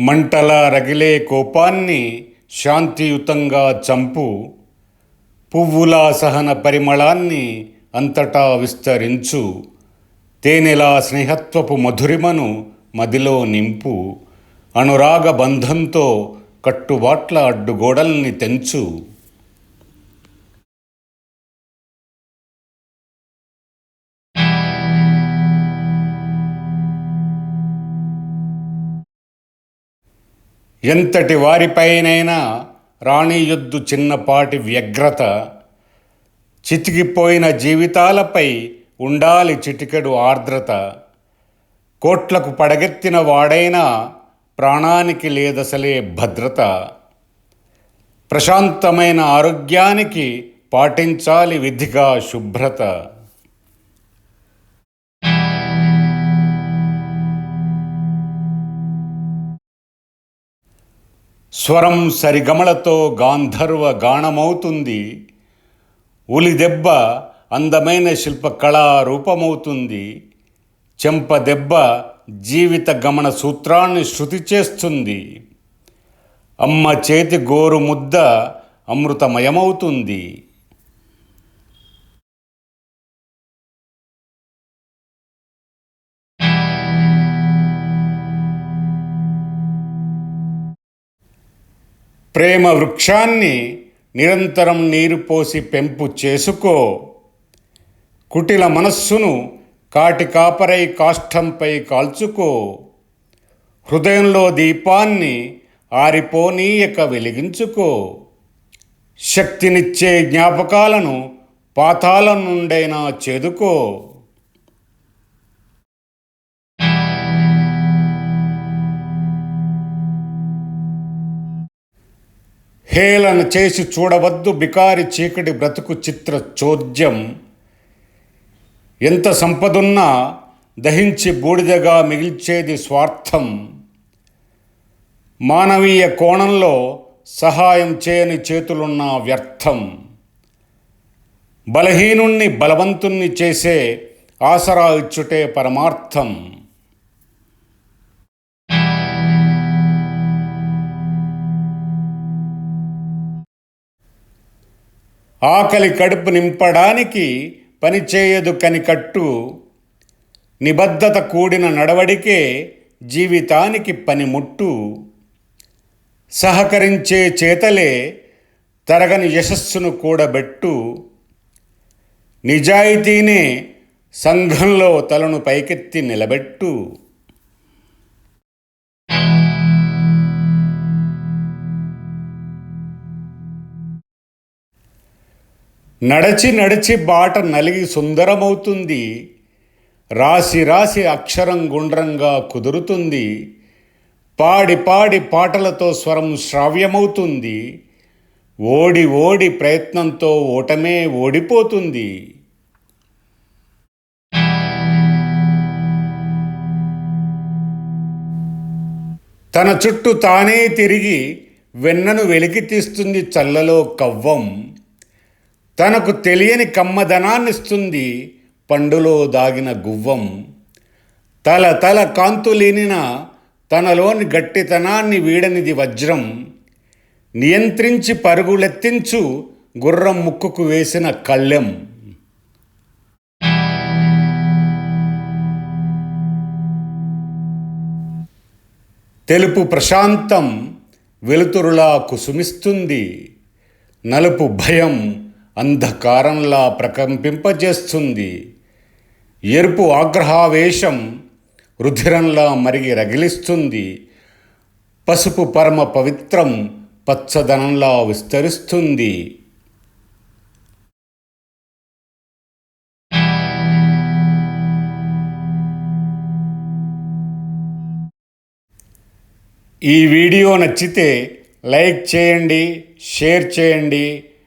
మంటలా రగిలే కోపాన్ని శాంతియుతంగా చంపు పువ్వులా సహన పరిమళాన్ని అంతటా విస్తరించు తేనెలా స్నేహత్వపు మధురిమను మదిలో నింపు అనురాగ బంధంతో కట్టుబాట్ల అడ్డుగోడల్ని తెంచు. ఎంతటి వారిపైనైనా రాణియొద్దు చిన్నపాటి వ్యగ్రత. చితికిపోయిన జీవితాలపై ఉండాలి చిటికెడు ఆర్ద్రత. కోట్లకు పడగెత్తిన వాడైనా ప్రాణానికి లేదసలే భద్రత. ప్రశాంతమైన ఆరోగ్యానికి పాటించాలి విధిగా శుభ్రత. స్వరం సరిగమలతో గాంధర్వ గాణమవుతుంది ఉలిదెబ్బ అందమైన శిల్పకళా రూపమవుతుంది. చెంప దెబ్బ జీవిత గమన సూత్రాన్ని శృతి చేస్తుంది. అమ్మ చేతి గోరు ముద్ద అమృతమయమవుతుంది. ప్రేమ వృక్షాన్ని నిరంతరం నీరు పోసి పెంపు చేసుకో. కుటిల మనస్సును కాటి కాపరై కాష్టంపై కాల్చుకో. హృదయంలో దీపాన్ని ఆరిపోనీయక వెలిగించుకో. శక్తినిచ్చే జ్ఞాపకాలను పాతాల నుండైనా చేదుకో. హేళన చేసి చూడవద్దు బికారి చీకటి బ్రతుకు చిత్ర చోద్యం. ఎంత సంపదున్నా దహించి బూడిదగా మిగిల్చేది స్వార్థం. మానవీయ కోణంలో సహాయం చేయని చేతులున్న వ్యర్థం. బలహీనుణ్ణి బలవంతుణ్ణి చేసే ఆసరా ఇచ్చుటే పరమార్థం. ఆకలి కడుపు నింపడానికి పనిచేయదు కనికట్టు. నిబద్ధత కూడిన నడవడికే జీవితానికి పనిముట్టు. సహకరించే చేతలే తరగని యశస్సును కూడబెట్టు. నిజాయితీనే సంఘంలో తలను పైకెత్తి నిలబెట్టు. నడచి నడిచి బాట నలిగి సుందరమవుతుంది. రాసి రాసి అక్షరం గుండ్రంగా కుదురుతుంది. పాడి పాడి పాటలతో స్వరం శ్రావ్యమవుతుంది. ఓడి ఓడి ప్రయత్నంతో ఓటమే ఓడిపోతుంది. తన చుట్టూ తానే తిరిగి వెన్నను వెలికి తీస్తుంది చల్లలో కవ్వం. తనకు తెలియని కమ్మదనాన్నిస్తుంది పండులో దాగిన గువ్వం. తల తల కాంతులీనిన తనలోని గట్టితనాన్ని వీడనిది వజ్రం. నియంత్రించి పరుగులెత్తించు గుర్రం ముక్కుకు వేసిన కళ్ళెం. తెలుపు ప్రశాంతం వెలుతురులా కుసుమిస్తుంది. నలుపు భయం అంధకారంలా ప్రకంపింపజేస్తుంది. ఎరుపు ఆగ్రహావేశం రుధిరంలా మరిగి రగిలిస్తుంది. పసుపు పరమ పవిత్రం పచ్చదనంలా విస్తరిస్తుంది. ఈ వీడియో నచ్చితే లైక్ చేయండి షేర్ చేయండి